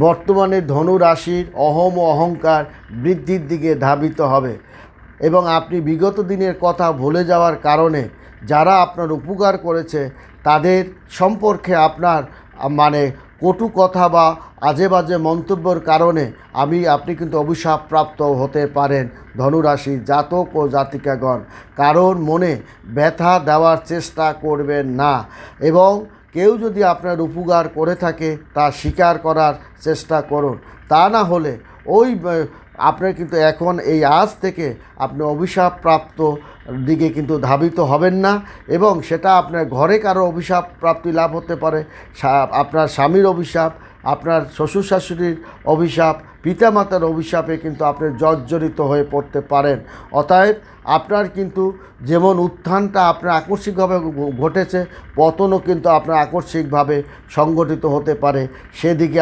বর্তমানে ধনু রাশির অহম ও অহংকার বৃদ্ধির দিকে ধাবিত হবে এবং আপনি বিগত দিনের কথা ভুলে যাওয়ার কারণে যারা আপনার উপকার করেছে, তাদের সম্পর্কে আপনার মানে কটু কথা বা আজে বাজে মন্তব্যের কারণে আমি, আপনি কিন্তু অভিশাপ প্রাপ্ত হতে পারেন ধনুরাশি জাতক ও জাতিকাগণ। কারণ মনে ব্যথা দেওয়ার চেষ্টা করবেন না এবং কেউ যদি আপনার উপকার করে থাকে, তা স্বীকার করার চেষ্টা করুন। তা না হলে ওই আপনার কিন্তু এখন এই আজ থেকে আপনি অভিশাপ প্রাপ্ত দিকে কিন্তু ধাবিত হবেন না এবং সেটা আপনার ঘরে কারও অভিশাপ প্রাপ্তি লাভ হতে পারে আপনার স্বামীর অভিশাপ আপনার শ্বশুর শাশুড়ির অভিশাপ, পিতামাতার অভিশাপে কিন্তু আপনি জর্জরিত হয়ে পড়তে পারেন। অতএব আপনার কিন্তু যেমন উত্থানটা আপনার আকস্মিকভাবে ঘটেছে, পতনও কিন্তু আপনার আকস্মিকভাবে সংগঠিত হতে পারে। সেদিকে